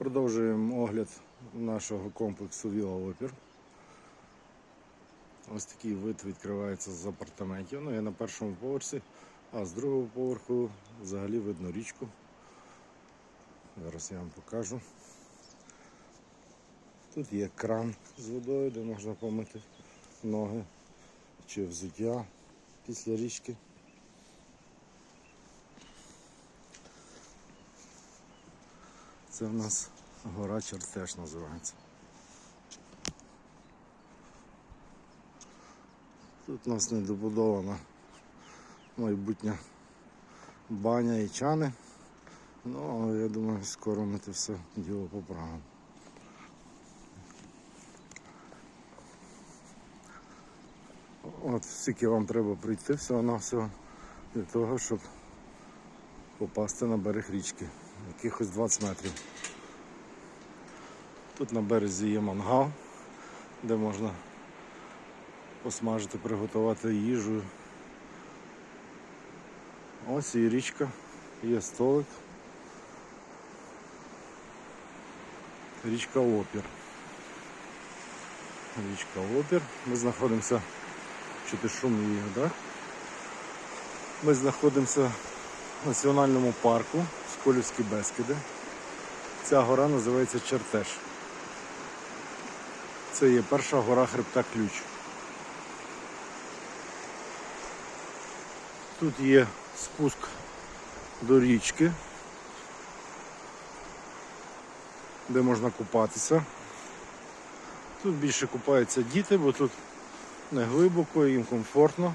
Продовжуємо огляд нашого комплексу Віла Опір. Ось такий вид відкривається з апартаментів. Ну, я на першому поверсі, а з другого поверху взагалі видно річку. Зараз я вам покажу. Тут є кран з водою, де можна помити ноги чи взуття після річки. Це в нас гора Чертеж називається. Тут у нас недобудована майбутня баня і чани. Ну, але я думаю, скоро ми це все діло поправимо. От скільки вам треба прийти всього на всього для того, щоб попасти на берег річки. Якихось 20 метрів. Тут на березі є мангал, де можна посмажити, приготувати їжу. Ось і річка, є столик. Річка Опір. Річка Опір. Ми знаходимося, чути шум її, да? Ми знаходимося в національному парку Сколівські Бескиди. Ця гора називається Чертеж. Це є перша гора хребта Ключ. Тут є спуск до річки, де можна купатися. Тут більше купаються діти, бо тут не глибоко, їм комфортно.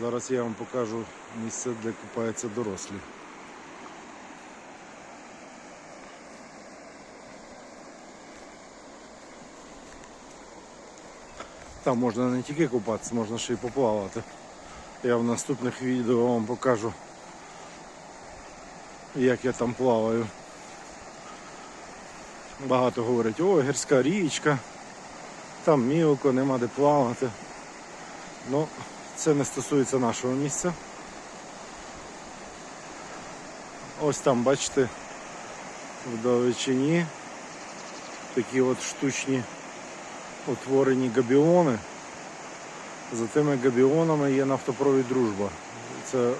Зараз я вам покажу місце, де купаються дорослі. Там можна не тільки купатися, можна ще й поплавати. Я в наступних відео вам покажу, як я там плаваю. Багато говорять, о, гірська річка, там мілко, нема де плавати. Ну, це не стосується нашого місця. Ось там, бачите, в далечині такі от штучні утворені габіони. За тими габіонами є нафтопровід дружба. Це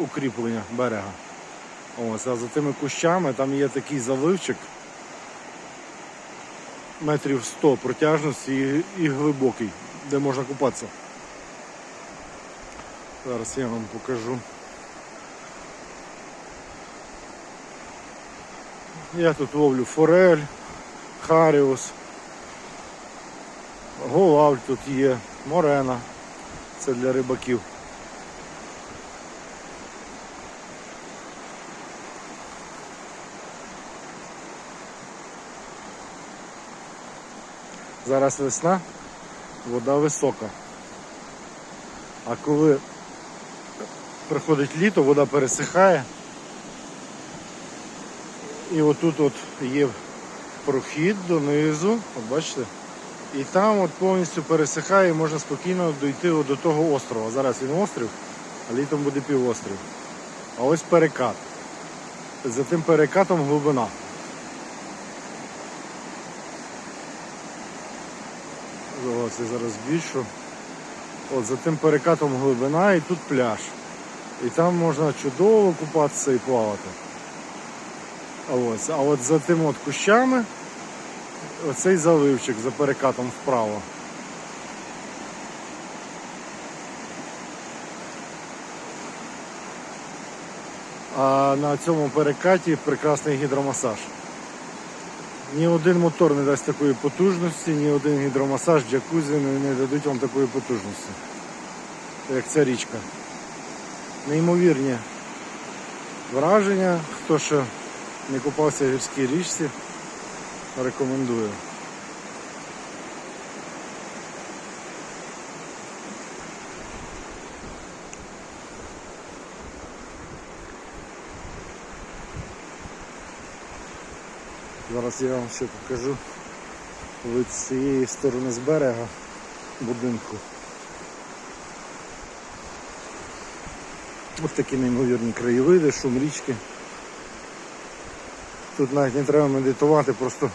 укріплення берега. Ось, а за тими кущами там є такий заливчик метрів 100 протяжності і, і глибокий, де можна купатися. Зараз я вам покажу. Я тут ловлю форель, харіус, голавль тут є, морена. Це для рибаків. Зараз весна, вода висока. А коли приходить літо, вода пересихає. І отут от є прохід донизу, от бачите? І там от повністю пересихає і можна спокійно дійти от до того острова. Зараз він острів, а літом буде півострів. А ось перекат. За тим перекатом глибина. Я зараз більшу. От за тим перекатом глибина і тут пляж. І там можна чудово купатися і плавати. А ось, а от за тим от кущами оцей заливчик за перекатом вправо. А на цьому перекаті прекрасний гідромасаж. Ні один мотор не дасть такої потужності, ні один гідромасаж, джакузі не, дадуть вам такої потужності, як ця річка. Неймовірні враження. Хто ще не купався в гірській річці, рекомендую. Зараз я вам ще покажу вид з цієї сторони з берега будинку. Ось такі неймовірні краєвиди, шум річки. Тут навіть не треба медитувати, просто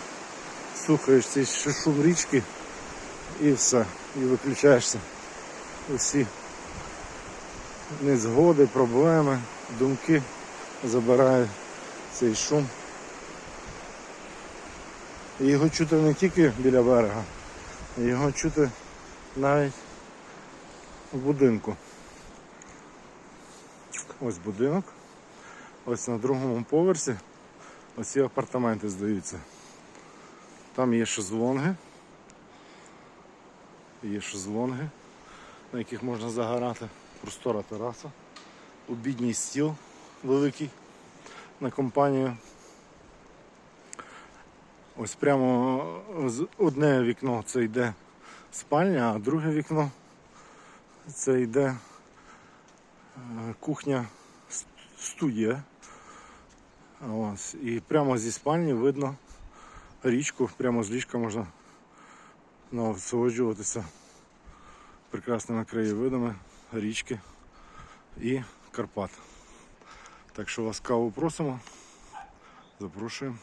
слухаєш цей шум річки і все. І виключаєшся. Усі незгоди, проблеми, думки забирає цей шум. Його чути не тільки біля берега, його чути навіть в будинку. Ось будинок. Ось на другому поверсі оці апартаменти здаються. Там є шезлонги. Є шезлонги, на яких можна загорати. Простора тераса. Обідній стіл великий на компанію. Ось прямо з- одне вікно це йде спальня, а друге вікно це йде кухня студія. Ось. І прямо зі спальні видно річку, прямо з ліжка можна насолоджуватися прекрасними краєвидами річки і Карпат. Так що ласкаво просимо. Запрошуємо.